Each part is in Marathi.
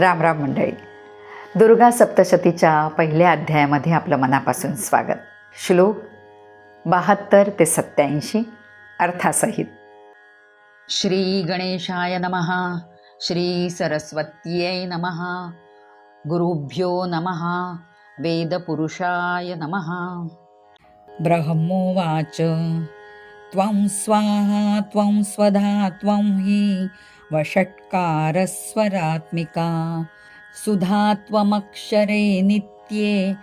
राम राम मंडळी. दुर्गा सप्तशतीच्या पहिल्या अध्यायामध्ये आपलं मनापासून स्वागत. श्लोक बहात्तर ते सत्याऐंशी अर्थासहित. श्री गणेशाय नमः श्री सरस्वत्यै नमः गुरुभ्यो नमः वेदपुरुषाय नमः. ब्रह्मोवाच. त्वं स्वाहा त्वं स्वधा त्वं हि वषट्कारस्वरात्मिका। सुधा त्वमक्षरे नित्ये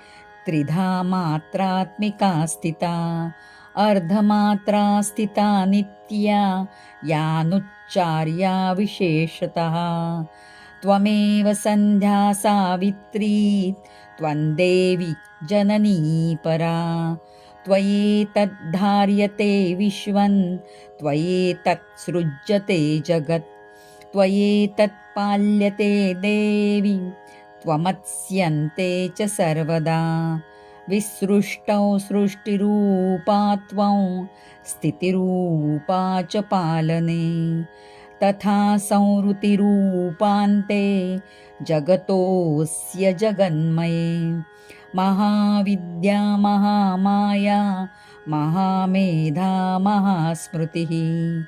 त्रिधा मात्रात्मिका स्थिता। अर्धमात्रा स्थिता नित्या यानुच्चार्या विशेषतः। त्वमेव सन्ध्या सावित्री त्वं देवि जननी परा त्वयेतद्धार्यते विश्वं त्वयेतत्सृज्यते जगत् त्वयेतत्पाल्यते देवि त्वमत्स्यन्ते च सर्वदा। विसृष्टौ सृष्टिरूपा त्वं स्थितिरूपा च पालने। तथा संहृतिरूपान्ते जगतोऽस्य जगन्मये। महाविद्या महामाया महामेधा महास्मृतिः।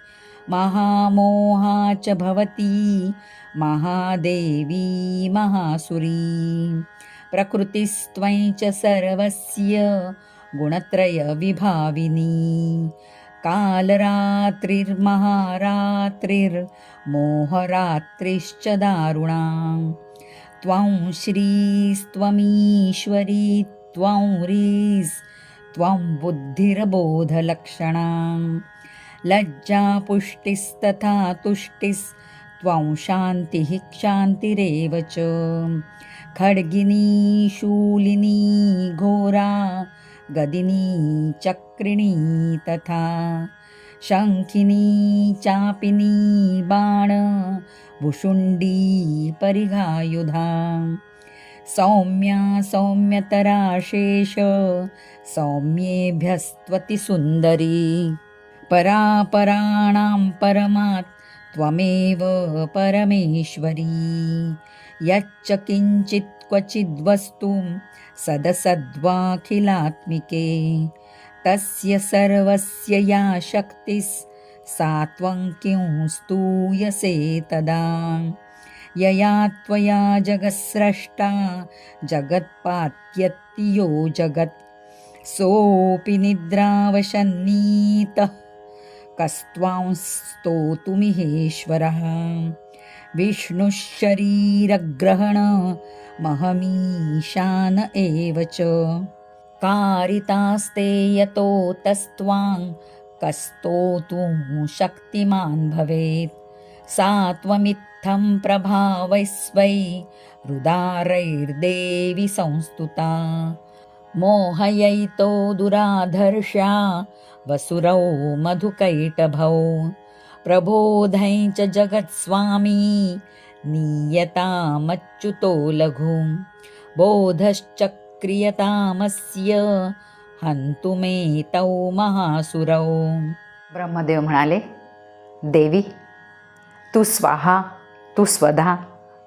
महामोहा च भवती महादेवी महासुरी। प्रकृतिस्त्वं च सर्वस्य गुणत्रयविभाविनी। कालरात्रिर्महारात्रिर्मोहरात्रिश्च दारुणा। त्वं श्रीस्त्वमीश्वरी त्वं ह्रीस् त्वं बुद्धिर्बोधलक्षणा लज्जा पुष्टिस्तथा तुष्टिस्त्वं शान्तिः क्षान्तिरेव च। खड्गिनी शूलिनी घोरा गदिनी चक्रिणी तथा। शङ्खिनी चापिनी बाण। भुषुण्डी परिघायुधा सौम्या सौम्यतरा शेष सौम्येभ्यस्त्वति सुन्दरी। परापराणां परमात् त्वमेव परमेश्वरी। यच्च किञ्चित् क्वचिद्वस्तुं सदसद्वाखिलात्मिके। तस्य सर्वस्य या शक्तिस् सात्वं किं स्तूयसे तदा। यया त्वया जगत्स्रष्टा जगत्पात्यत्यो जगत्। सोऽपि निद्रावशन्नीतः कस्त्वां स्तोतुमिहेश्वरः विष्णुः शरीरग्रहण महमीशान एव च। कारितास्ते यतो तस्त्वां कस्तोतुं शक्तिमान् भवेत्। सा त्वमित्थं प्रभावैस्वै रुदारैर्देवि संस्तुता। मोहयैतो दुराधर्षा वसुरौ मधुकैटभौ। प्रबोधै च जगत्स्वामी नीयतामच्युतो लघु। बोधश्चक्रियतामस्य हंतु मे तौ महासुरौ। ब्रह्मदेव म्हणाले देवी तू स्वाहा तू स्वधा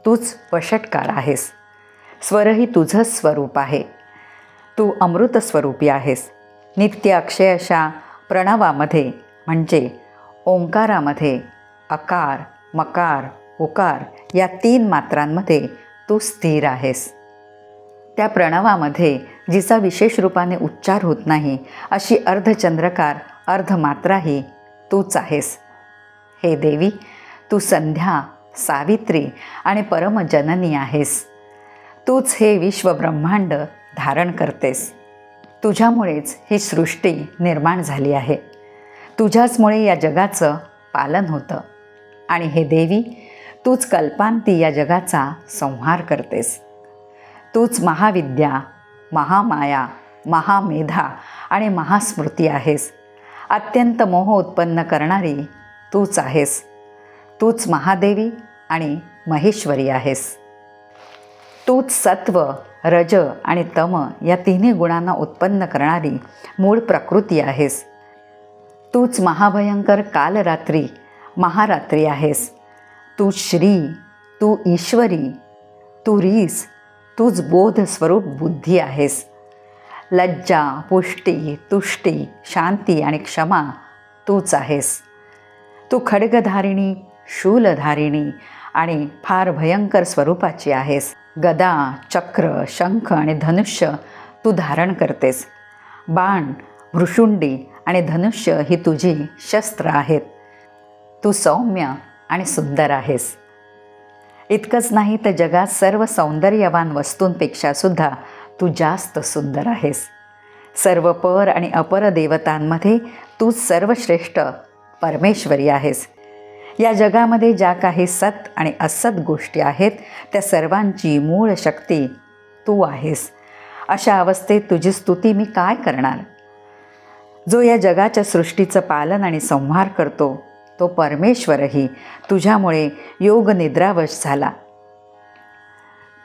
तूच वषटकार आहेस. स्वरही तुझंच स्वरूप आहे. तू अमृत स्वरूपी आहेस. नित्य अक्षय अशा प्रणवामध्ये म्हणजे ओंकारामध्ये अकार मकार उकार या तीन मात्रांमध्ये तू स्थिर आहेस. त्या प्रणवामध्ये जिचा विशेष रूपाने उच्चार होत नाही अशी अर्धचंद्रकार अर्धमात्राही तूच आहेस. हे देवी तू संध्या सावित्री आणि परमजननी आहेस. तूच हे विश्वब्रह्मांड धारण करतेस. तुझ्यामुळेच ही सृष्टी निर्माण झाली आहे. तुझ्याचमुळे या जगाचं पालन होतं. आणि हे देवी तूच कल्पांती या जगाचा संहार करतेस. तूच महाविद्या महामाया महामेधा आणि महास्मृती आहेस. अत्यंत मोह उत्पन्न करणारी तूच आहेस. तूच महादेवी आणि महेश्वरी आहेस. तूच सत्व रज आणि तम या तिन्ही गुणांना उत्पन्न करणारी मूळ प्रकृती आहेस. तूच महाभयंकर कालरात्री महारात्री आहेस. तू श्री तू ईश्वरी तू रीस तूच बोध स्वरूप बुद्धी आहेस. लज्जा पुष्टी तुष्टी शांती आणि क्षमा तूच आहेस. तू खड्गधारिणी शूलधारिणी आणि फार भयंकर स्वरूपाची आहेस. गदा चक्र शंख आणि धनुष्य तू धारण करतेस. बाण भृशुंडी आणि धनुष्य ही तुझी शस्त्र आहेत. तू सौम्य आणि सुंदर आहेस. इतकंच नाही तर जगात सर्व सौंदर्यवान वस्तूंपेक्षा सुद्धा तू जास्त सुंदर आहेस. सर्व पर आणि अपर देवतांमध्ये तू सर्वश्रेष्ठ परमेश्वरी आहेस. या जगामध्ये ज्या काही सत आणि असत गोष्टी आहेत त्या सर्वांची मूळ शक्ती तू आहेस. अशा अवस्थेत तुझी स्तुती मी काय करणार? जो या जगाच्या सृष्टीचं पालन आणि संहार करतो तो परमेश्वरही तुझ्यामुळे योग निद्रावश झाला.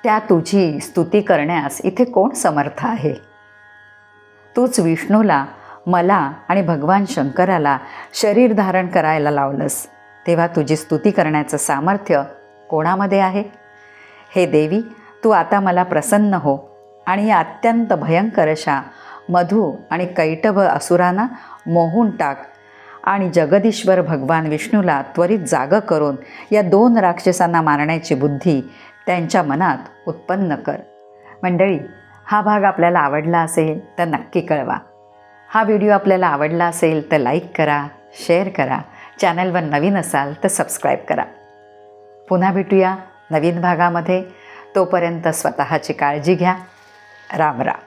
त्या तुझी स्तुती करण्यास इथे कोण समर्थ आहे? तूच विष्णूला मला आणि भगवान शंकराला शरीर धारण करायला लावलंस तेव्हा तुझी स्तुती करण्याचं सामर्थ्य कोणामध्ये आहे? हे देवी तू आता मला प्रसन्न हो आणि या अत्यंत भयंकर अशा मधू आणि कैटभ असुरांना मोहून टाक आणि जगदीश्वर भगवान विष्णूला त्वरित जाग करून या दोन राक्षसांना मारण्याची बुद्धी त्यांच्या मनात उत्पन्न कर. मंडळी हा भाग आपल्याला आवडला असेल तर नक्की कळवा. हा व्हिडिओ आपल्याला आवडला असेल तर लाईक करा शेअर करा चॅनलवर नवीन असाल तर सबस्क्राईब करा. पुन्हा भेटूया नवीन भागामध्ये. तोपर्यंत स्वतःची काळजी घ्या. राम राम.